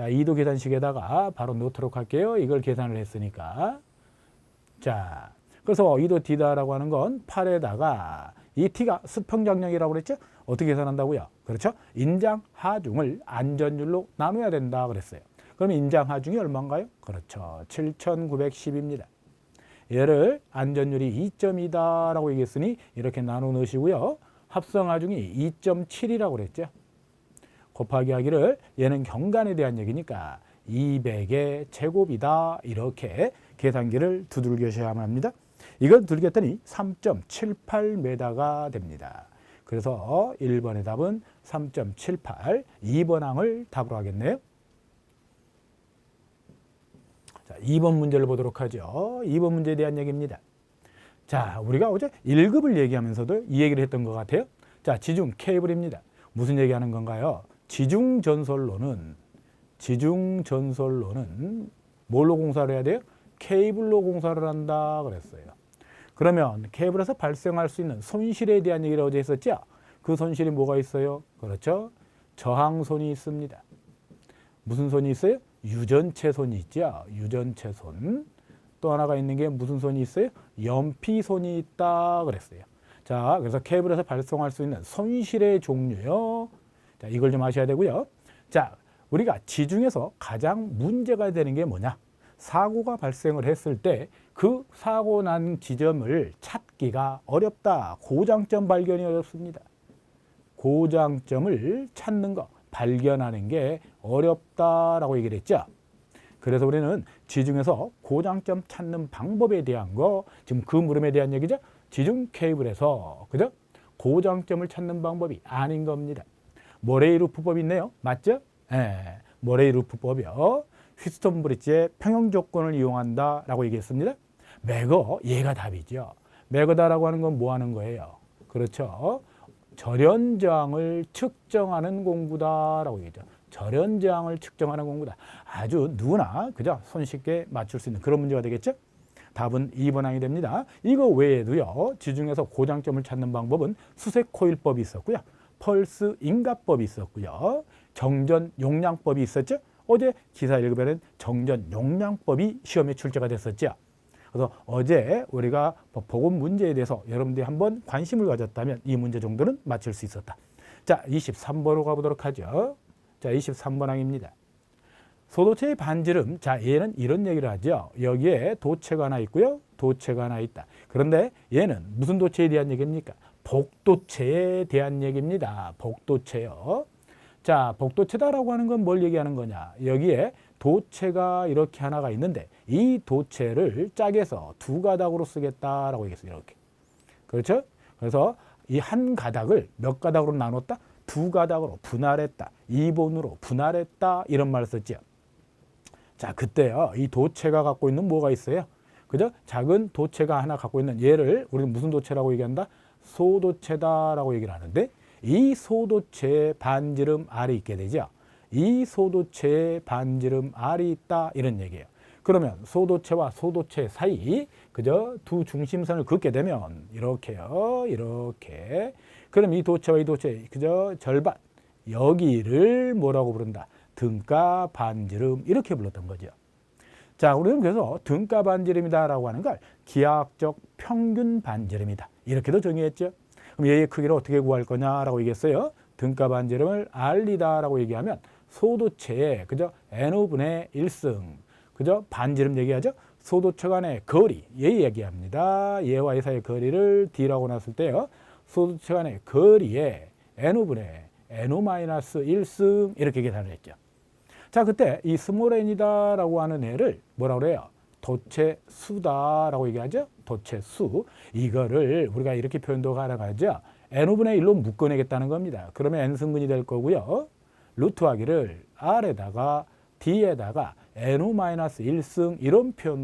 자, 2도 계산식에다가 바로 넣도록 할게요. 이걸 계산을 했으니까. 자, 그래서 2도 D다라고 하는 건 8에다가 이 T가 수평장량이라고 그랬죠? 어떻게 계산한다고요? 그렇죠? 인장 하중을 안전율로 나눠야 된다 그랬어요. 그럼 인장 하중이 얼마인가요? 그렇죠. 7,910입니다. 얘를 안전율이 2.2다라고 얘기했으니 이렇게 나눠 넣으시고요. 합성 하중이 2.7이라고 그랬죠. 곱하기 하기를 얘는 경간에 대한 얘기니까 200의 제곱이다 이렇게 계산기를 두들겨셔야만 합니다. 이걸 두들겼더니 3.78m가 됩니다. 그래서 1번의 답은 3.78, 2번 항을 답으로 하겠네요. 자, 2번 문제를 보도록 하죠. 2번 문제에 대한 얘기입니다. 자, 우리가 어제 1급을 얘기하면서도 이 얘기를 했던 것 같아요. 자, 지중 케이블입니다. 무슨 얘기하는 건가요? 지중 전설로는 지중 전설로는 뭘로 공사를 해야 돼요? 케이블로 공사를 한다 그랬어요. 그러면 케이블에서 발생할 수 있는 손실에 대한 얘기를 어제 했었죠? 그 손실이 뭐가 있어요? 그렇죠? 저항손이 있습니다. 무슨 손이 있어요? 유전체 손이 있죠. 유전체 손. 또 하나가 있는 게 무슨 손이 있어요? 연피 손이 있다 그랬어요. 자, 그래서 케이블에서 발생할 수 있는 손실의 종류요. 자, 이걸 좀 아셔야 되고요. 자, 우리가 지중에서 가장 문제가 되는 게 뭐냐? 사고가 발생을 했을 때 그 사고 난 지점을 찾기가 어렵다. 고장점 발견이 어렵습니다. 고장점을 찾는 거, 발견하는 게 어렵다라고 얘기를 했죠. 그래서 우리는 지중에서 고장점 찾는 방법에 대한 거, 지금 그 물음에 대한 얘기죠. 지중 케이블에서, 그죠? 고장점을 찾는 방법이 아닌 겁니다. 모레이 루프법이 있네요. 맞죠? 예. 모레이 루프법이요. 휘스턴 브릿지의 평형 조건을 이용한다라고 얘기했습니다. 매거 얘가 답이죠. 매거다라고 하는 건 뭐 하는 거예요? 그렇죠. 절연 저항을 측정하는 공부다라고 얘기죠. 절연 저항을 측정하는 공부다. 아주 누구나 그죠? 손쉽게 맞출 수 있는 그런 문제가 되겠죠? 답은 2번 항이 됩니다. 이거 외에도요. 지중에서 고장점을 찾는 방법은 수색 코일법이 있었고요. 펄스 인가법이 있었고요. 정전 용량법이 있었죠. 어제 기사 읽으면 정전 용량법이 시험에 출제가 됐었죠. 그래서 어제 우리가 보건 문제에 대해서 여러분들이 한번 관심을 가졌다면 이 문제 정도는 맞출 수 있었다. 자, 23번으로 가보도록 하죠. 자, 23번 항입니다. 소도체의 반지름. 자, 얘는 이런 얘기를 하죠. 여기에 도체가 하나 있고요. 도체가 하나 있다. 그런데 얘는 무슨 도체에 대한 얘기입니까? 복도체에 대한 얘기입니다. 복도체요. 자, 복도체다라고 하는 건 뭘 얘기하는 거냐? 여기에 도체가 이렇게 하나가 있는데 이 도체를 짝에서 두 가닥으로 쓰겠다라고 얘기했어요. 이렇게. 그렇죠? 그래서 이 한 가닥을 몇 가닥으로 나눴다? 두 가닥으로 분할했다. 2번으로 분할했다. 이런 말을 썼지요. 자, 그때요. 이 도체가 갖고 있는 뭐가 있어요? 그죠? 작은 도체가 하나 갖고 있는 얘를 우리는 무슨 도체라고 얘기한다? 소도체다라고 얘기를 하는데 이 소도체에 반지름 R이 있게 되죠. 이 소도체에 반지름 R이 있다 이런 얘기예요. 그러면 소도체와 소도체 사이 그저 두 중심선을 긋게 되면 이렇게요. 이렇게. 그럼 이 도체와 이 도체 그저 절반 여기를 뭐라고 부른다? 등가 반지름 이렇게 불렀던 거죠. 자, 우리는 그래서 등가 반지름이다라고 하는 걸 기하학적 평균 반지름이다. 이렇게도 정의했죠. 그럼 얘의 크기를 어떻게 구할 거냐라고 얘기했어요. 등가 반지름을 R이다라고 얘기하면 소도체의 그저 N분의 1승 그저 반지름 얘기하죠. 소도체 간의 거리 얘 얘기합니다. 얘와 얘 사이의 거리를 D라고 놨을 때요. 소도체 간의 거리에 N분의 N-1승 이렇게 계산을 했죠. 자, 그때 이 스몰 n이다라고 하는 애를 뭐라고 그래요? 도체 수다라고 얘기하죠. 도체 수. 이거를 우리가 이렇게 표현도 가능하죠. n분의 1로 묶어내겠다는 겁니다. 그러면 n승근이 될 거고요. 루트하기를 r에다가 d에다가 n-1승 이런 표현